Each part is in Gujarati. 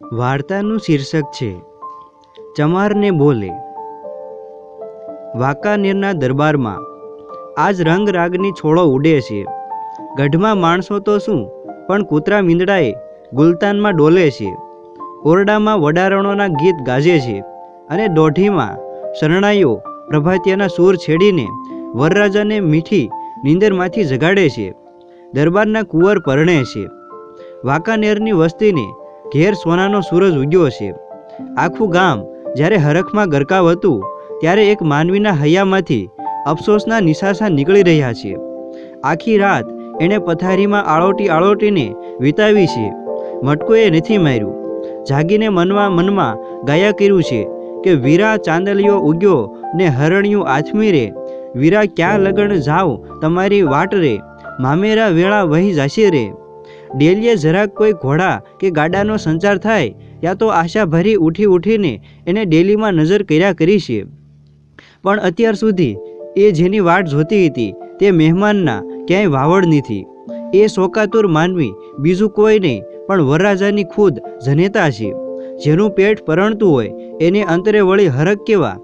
વાર્તાનું શીર્ષક છે, ચમારને બોલે. વાંકાનેરના દરબારમાં આજ રંગ રાગની છોડો ઉડે છે. ગઢમાં માણસો તો શું, પણ કૂતરા મીંદડાએ ગુલતાનમાં ડોલે છે. ઓરડામાં વડારણોના ગીત ગાજે છે અને દોઢીમાં શરણાઈઓ પ્રભાતિયાના સૂર છેડીને વરરાજાને મીઠી નીંદરમાંથી જગાડે છે. દરબારના કુંવર પરણે છે. વાંકાનેરની વસ્તીને ઘેર સોનાનો સૂરજ ઉગ્યો છે આખું ગામ જ્યારે હરખમાં ગરકાવ હતું, ત્યારે એક માનવીના હૈયામાંથી અફસોસના નિશાસા નીકળી રહ્યા છે. આખી રાત એણે પથારીમાં આળોટી આળોટીને વિતાવી છે. મટકોએ નથી માર્યું. જાગીને મનમાં મનમાં ગાયા કર્યું છે કે વીરા ચાંદલિયો ઉગ્યો ને હરણિયું આથમી રે. વીરા ક્યાં લગણ જાવ તમારી વાટ રે. મામેરા વેળા વહી જાશે રે. ડેલીએ જરાક કોઈ ઘોડા કે ગાડાનો સંચાર થાય ત્યાં તો આશા ભરી ઉઠી ઉઠીને એને ડેલીમાં નજર કર્યા કરી છે. પણ અત્યાર સુધી એ જેની વાટ જોતી હતી તે મહેમાનના ક્યાંય વાવડ નથી. એ શોકાતુર માનવી બીજું કોઈ નહીં, પણ વરરાજાની ખુદ જનેતા છે. જેનું પેટ પરણતું હોય એને અંતરે વળી હરક કેવા?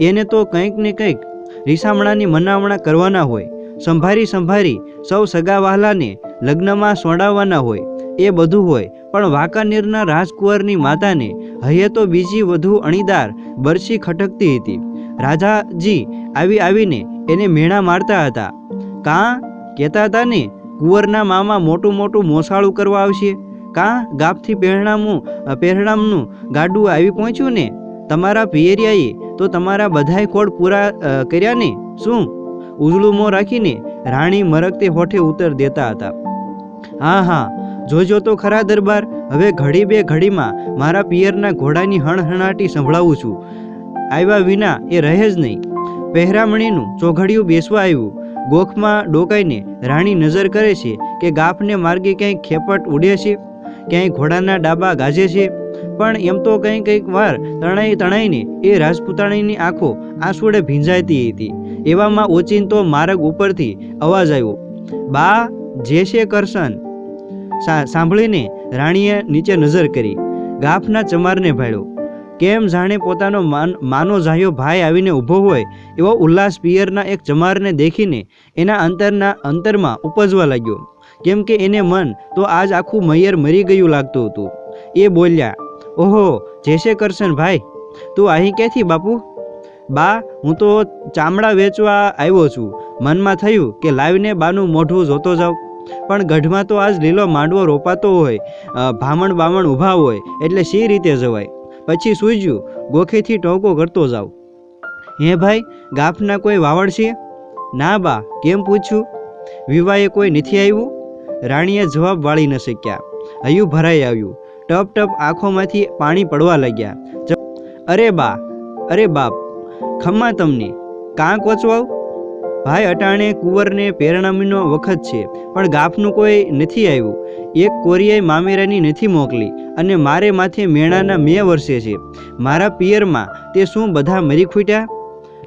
એને તો કંઈક ને કંઈક રીસામણાની મનામણા કરવાના હોય. સંભારી સંભારી સૌ સગાવાલાને લગ્નમાં સોડાવવાના હોય, એ બધું હોય. પણ વાંકાનેરના રાજકુંવરની માતાને હૈયે તો બીજી વધુ અણીદાર બરછી ખટકતી હતી. રાજાજી આવી આવીને એને મેણા મારતા હતા. કાં? કહેતા હતા ને, કુંવરના મામા મોટું મોટું મોસાળું કરવા આવશે. કાં ગાપથી પહેરણામું પહેરણામનું ગાડું આવી પહોંચ્યું ને? તમારા પિયરિયાએ તો તમારા બધાય ખોડ પૂરા કર્યા ને? શું? ઉજળું મોં રાખીને રાણી મરકતી હોઠે ઉત્તર દેતા હતા. હા હા, જોજો તો ખરા દરબાર, હવે ઘડી બે ઘડીમાં મારા પિયરના ઘોડાની હણહણાટી સંભળાવું છું. આવ્યા વિના એ રહે જ નહીં. પહેરામણીનું ચોઘડિયું બેસવા આવ્યું. ગોખમાં ડોકાઈને રાણી નજર કરે છે કે ગાફને માર્ગે ક્યાંય ખેપટ ઉડે છે, ક્યાંય ઘોડાના ડાબા ગાજે છે. પણ એમ તો કંઈ કંઈક વાર તણાઈ તણાઈને એ રાજપૂતાણીની આંખો આંસુડે ભીંજાતી હતી. એવામાં ઓચિંતો માર્ગ ઉપરથી અવાજ આવ્યો. બા, જે છે કરશન. સાંભળીને રાણીએ નીચે નજર કરી. ગાફના ચમારને ભાળ્યો કેમ જાણે પોતાનો માન, માનો ઝાયો ભાઈ આવીને ઊભો હોય એવો ઉલ્લાસ પિયરના એક ચમારને દેખીને એના અંતરના, અંતરમાં ઉપજવા લાગ્યો. કેમ કે એને મન તો આજ આખું મૈયર મરી ગયું લાગતું હતું. એ બોલ્યા, ઓહો જેશે કરશન ભાઈ, તું અહીં ક્યાંથી બાપુ? બા, હું તો ચામડા વેચવા આવ્યો છું. મનમાં થયું કે લાવીને બાનું મોઢું જોતો જાઉં. પણ ગઢમાં તો આજ લીલો માંડવો રોપાતો હોય ભામણ બામણ ઊભા હોય, એટલે સી રીતે જવાય? પછી સૂજ્યું, ગોખેથી ટોંકો કરતો જાઉં. હે ભાઈ, ગાફના કોઈ વાવડ છે? ના બા, કેમ પૂછ્યું? વિવાહે કોઈ નથી આવ્યું? રાણીએ જવાબ વાળી ન શક્યા. હયું ભરાઈ આવ્યું. ટપ ટપ આંખોમાંથી પાણી પડવા લાગ્યા. અરે બા, અરે બાપ ખમ્મા તમને. કાં વચવાવ ભાઈ અટાણે કુંવરને પેરણામીનો વખત છે, પણ ગાફનું કોઈ નથી આવ્યું. એક કોરિયાએ મામેરાની નથી મોકલી અને મારે માથે મેણાના મે વર્ષે છે. મારા પિયરમાં તે શું બધા મરી ખૂટ્યા?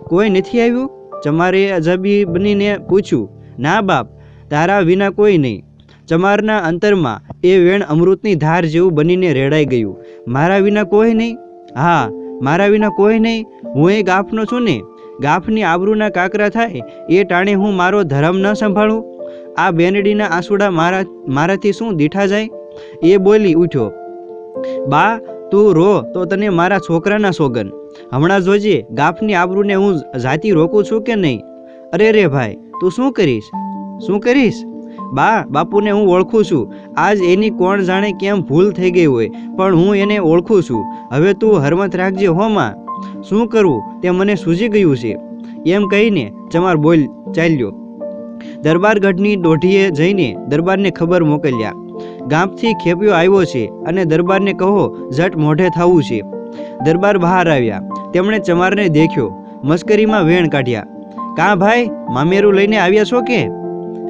કોઈ નથી આવ્યું? ચમારે અજબી બનીને પૂછ્યું, ના બાપ, તારા વિના કોઈ નહીં. ચમારના અંતરમાં એ વેણ અમૃતની ધાર જેવું બનીને રેડાઈ ગયું. મારા વિના કોઈ નહીં? હા મારા વિના કોઈ નહીં, હું એ ગાફનો છું ને, ગાફની આબરૂના કાકરા થાય એ ટાણે હું મારો ધર્મ ન સંભાળું. આ બેનડીના આંસુડા મારા, મારાથી શું દીઠા જાય? એ બોલી ઉઠ્યો, બા, તું રો, તો તને મારા છોકરાના સોગન. હમણાં જોજે, ગાફની આબરૂને હું જાતિ રોકું છું કે નહીં? અરે રે ભાઈ, તું શું કરીશ? શું કરીશ? બા, બાપુને હું ઓળખું છું. આજ એની કોણ જાણે કેમ ભૂલ થઈ ગઈ હોય, પણ હું એને ઓળખું છું. હવે તું હરમત રાખજે હોમાં શું કરવું તે મને સૂઝી ગયું છે. એમ કહીને ચમાર બોલ, ચાલ્યો. દરબારગઢની દોઢીએ જઈને દરબારને ખબર મોકલ્યા. ગામથી ખેપિયો આવ્યો છે અને દરબારને કહો ઝટ મોઢે થવું છે. દરબાર બહાર આવ્યા. તેમણે ચમારને દેખ્યો. મસ્કરીમાં વેણ કાઢ્યા. કાં ભાઈ, મામેરું લઈને આવ્યા છો કે?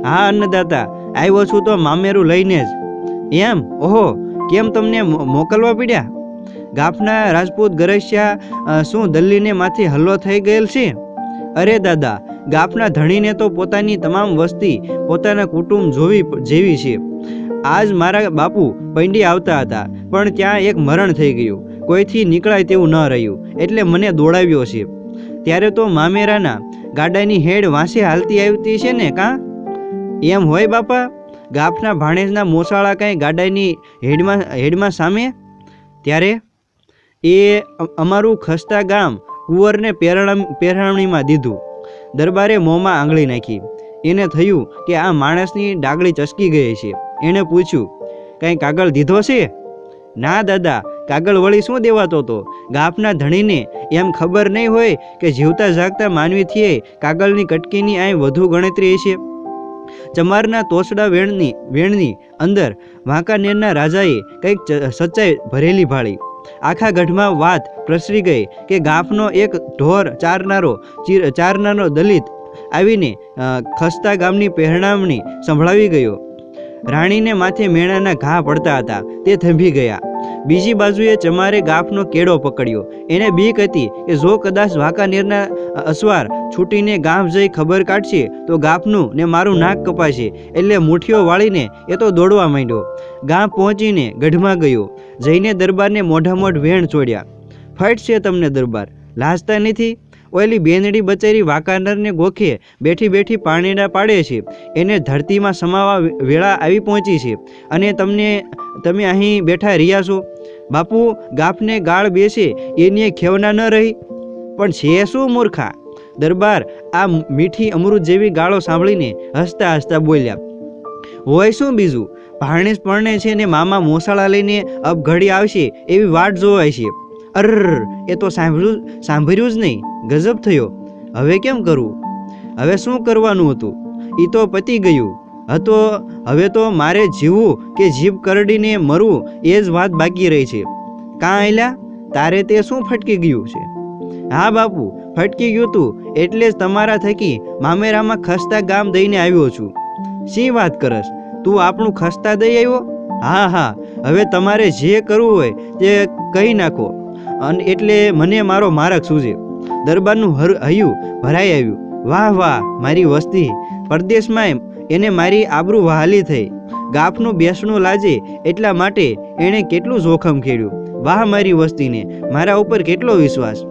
હા, અન્નદાતા આવ્યો છું તો મામેરું લઈને જ. એમ? ઓહો, કેમ તમને મોકલવા પડ્યા? ગાફના રાજપૂત ગરસ્યા શું દલ્લીને માથે હલ્લો થઈ ગયેલ છે? અરે દાદા, ગાફના ધણીને તો પોતાની તમામ વસ્તી, પોતાના કુટુંબ જોવી જેવી છે. આજ મારા બાપુ પૈંડી આવતા હતા, પણ ત્યાં એક મરણ થઈ ગયું. કોઈથી નીકળાય તેવું ન રહ્યું, એટલે મને દોડાવ્યો છે. ત્યારે તો મામેરાના ગાડાની હેડ વાંસે હાલતી આવતી છે ને, કાં? એમ હોય બાપા? ગાફના ભાણેજના મોસાળા કાંઈ ગાડાની હેડમાં હેડમાં સામે? ત્યારે? એ અમારું ખસ્તા ગામ કુંવરને પહેરણા પહેરણીમાં દીધું. દરબારે મોંમાં આંગળી નાખી. એને થયું કે આ માણસની ડાગળી ચસકી ગઈ છે. એણે પૂછ્યું, કાંઈ કાગળ દીધો છે? ના દાદા, કાગળ વળી શું દેવાતો હતો ગાફના ધણીને એમ ખબર નહીં હોય કે જીવતા જાગતા માનવીથી કાગળની કટકીની અહીં વધુ ગણતરી છે ચમારના તોસડા વેણની વેણની અંદર વાંકાનેરના રાજાએ કંઈક સચ્ચાઈ ભરેલી ભાળી. આખા ગઢમાં વાત પ્રસરી ગઈ કે ગાંફનો એક ઢોર ચારનારો ચીર ચારનારો દલિત આવીને ખસ્તા ગામની પહેરણામણી સંભળાવી ગયો. રાણીને માથે મેણાના ઘા પડતા હતા. તે થંભી ગયા. બીજી બાજુએ ચમારે ગાફનો કેડો પકડ્યો. એને બીક હતી કે જો કદાચ વાંકાનેરના અસવાર છૂટીને ગામ જઈ ખબર કાઢશે, તો ગાફનું ને મારું નાક કપાશે. એટલે મુઠ્ઠીઓ વાળીને એ તો દોડવા માંડ્યો. ગામ પહોંચીને ગઢમાં ગયો. જઈને દરબારને મોઢામોઢ વેણ ચોડ્યા. ફાઇટ છે તમને દરબાર. લાજતા નથી? ઓલી બેનડી બચેરી વાકાનરને ગોખે, બેઠી બેઠી પાણીડા પાડે છે. એને ધરતીમાં સમાવા વેળા આવી પહોંચી છે. અને તમને, તમે અહીં બેઠા રહ્યા છો? બાપુ, ગાફને ગાળ બેસે, એની ખેવના ન રહી. પણ છે શું મૂર્ખા? દરબાર, આ મીઠી અમૃત જેવી ગાળો સાંભળીને હસતા હસતા બોલ્યા. હોય શું બીજું? ભાણેજ પરણે છે ને મામા મોસાળા લઈને અપઘડી આવશે એવી વાટ જોવાય છે. અર એ તો સાંભળ્યું સાંભળ્યું જ નહીં. ગજબ થયો. હવે કેમ કરવું હવે શું કરવાનું હતું? એ તો પતી ગયું. હતો હવે તો મારે જીવવું કે જીભ કરડીને મરવું એ જ વાત બાકી રહી છે. કાં એલા તારે તે શું ફટકી ગયું છે? હા બાપુ, ફટકી ગયું તું. એટલે જ તમારા થકી મામેરામાં ખસ્તા ગામ દઈને આવ્યો છું. શી વાત કરસ? તું આપણું ખસ્તા દઈ આવ્યો? હા હા. હવે તમારે જે કરવું હોય તે કહી નાખો. અને એટલે મને મારો મારક સૂઝે દરબારનું હર હૈયું ભરાઈ આવ્યું. વાહ વાહ, મારી વસ્તી. પરદેશમાં એને મારી આબરૂ વહાલી થઈ. ગાફનું બેસણું લાજે એટલા માટે એણે કેટલું જોખમ ખેડ્યું. વાહ, મારી વસ્તીને, મારા ઉપર કેટલો વિશ્વાસ.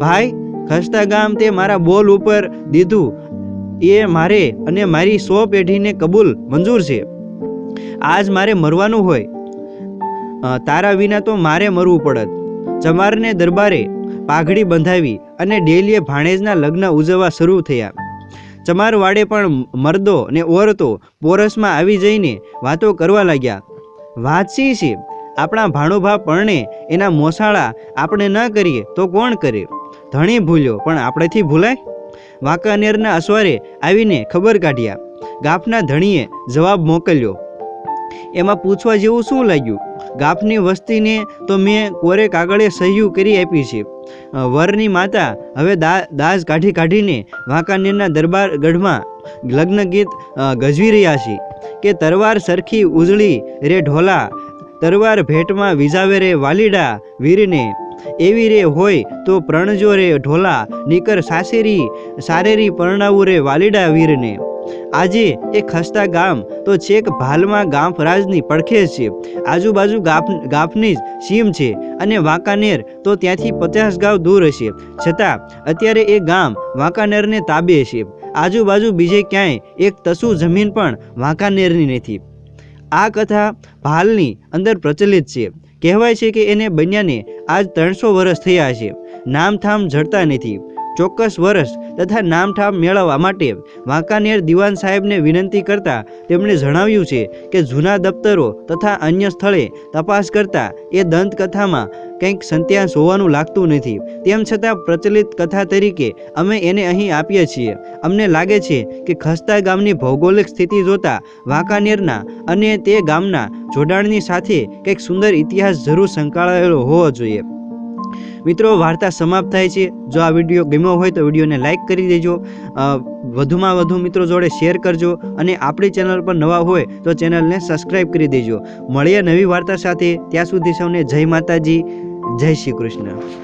ભાઈ, ખસ્તા ગામ તે મારા બોલ ઉપર દીધું. એ મારે અને મારી સો પેઢીને કબૂલ મંજૂર છે. આજ મારે મરવાનું હોય. તારા વિના તો મારે મરવું પડત. ચમારને દરબારે પાઘડી બંધાવી અને ડેલીએ ભાણેજના લગ્ન ઉજવવા શરૂ થયા. ચમાર વાડે પણ મર્દો ને ઓરતો પોરસમાં આવી જઈને વાતો કરવા લાગ્યા. શી છે? આપણા ભાણુભા પરણે એના મોસાળા આપણે ન કરીએ તો કોણ કરે? ધણી ભૂલ્યો, પણ આપણેથી ભૂલાય? વાંકાનેરના અસવારે આવીને ખબર કાઢ્યા. ગાફના ધણીએ જવાબ મોકલ્યો, એમાં પૂછવા જેવું શું લાગ્યું? ગાફની વસ્તીને તો મેં કોરે કાગળે સહ્યું કરી આપી છે. વરની માતા હવે દા દાજ કાઢી કાઢીને વાંકાનેરના દરબાર ગઢમાં લગ્ન ગીત ગજવી રહ્યા છે. કે તરવાર સરખી ઉજળી રે ઢોલા, તરવાર ભેટમાં વિજાવે રે વાલીડા વીરને, એવી રે હોય તો પ્રણજો રે ઢોલા, નીકર સાસેરી, સારેરી પરણાવું રે વાલીડા વીરને. આજે એ ખસ્તા ગામ, તો છેક ભાલમાં ગાંફરાજની પડખે છે. આજુબાજુ ગાફ, ગાફની જ સીમ છે અને વાંકાનેર, તો ત્યાંથી પચાસ ગાંવ દૂર હશે. છતાં, અત્યારે એ ગામ વાંકાનેરને તાબે છે. આજુબાજુ બીજે ક્યાંય એક તસુ જમીન પણ વાંકાનેરની નથી. આ કથા ભાલની અંદર પ્રચલિત છે. કહેવાય છે કે એને બન્યાને આજ ત્રણસો વર્ષ થયા છે. નામથામ જડતા નથી. ચોક્કસ વર્ષ તથા નામઠામ મેળવવા માટે વાંકાનેર દિવાન સાહેબને વિનંતી કરતા તેમણે જણાવ્યું છે કે જૂના દફતરો તથા અન્ય સ્થળે તપાસ કરતા એ દંતકથામાં કંઈક સંત્યાસ હોવાનું લાગતું નથી. તેમ છતાં પ્રચલિત કથા તરીકે અમે એને અહીં આપીએ છીએ. અમને લાગે છે કે ખસ્તા ગામની ભૌગોલિક સ્થિતિ જોતા વાંકાનેરના અને તે ગામના જોડાણની સાથે કંઈક સુંદર ઇતિહાસ જરૂર સંકળાયેલો હોવો જોઈએ. મિત્રો, વાર્તા સમાપ્ત થાય છે. જો આ વીડિયો ગમ્યો હોય તો વિડીયોને લાઇક કરી દેજો. વધુમાં વધુ મિત્રો જોડે શેર કરજો અને આપણી ચેનલ પર નવા હોય તો ચેનલને સબસ્ક્રાઈબ કરી દેજો. મળીએ નવી વાર્તા સાથે. ત્યાં સુધી સૌને જય માતાજી, જય શ્રી કૃષ્ણ.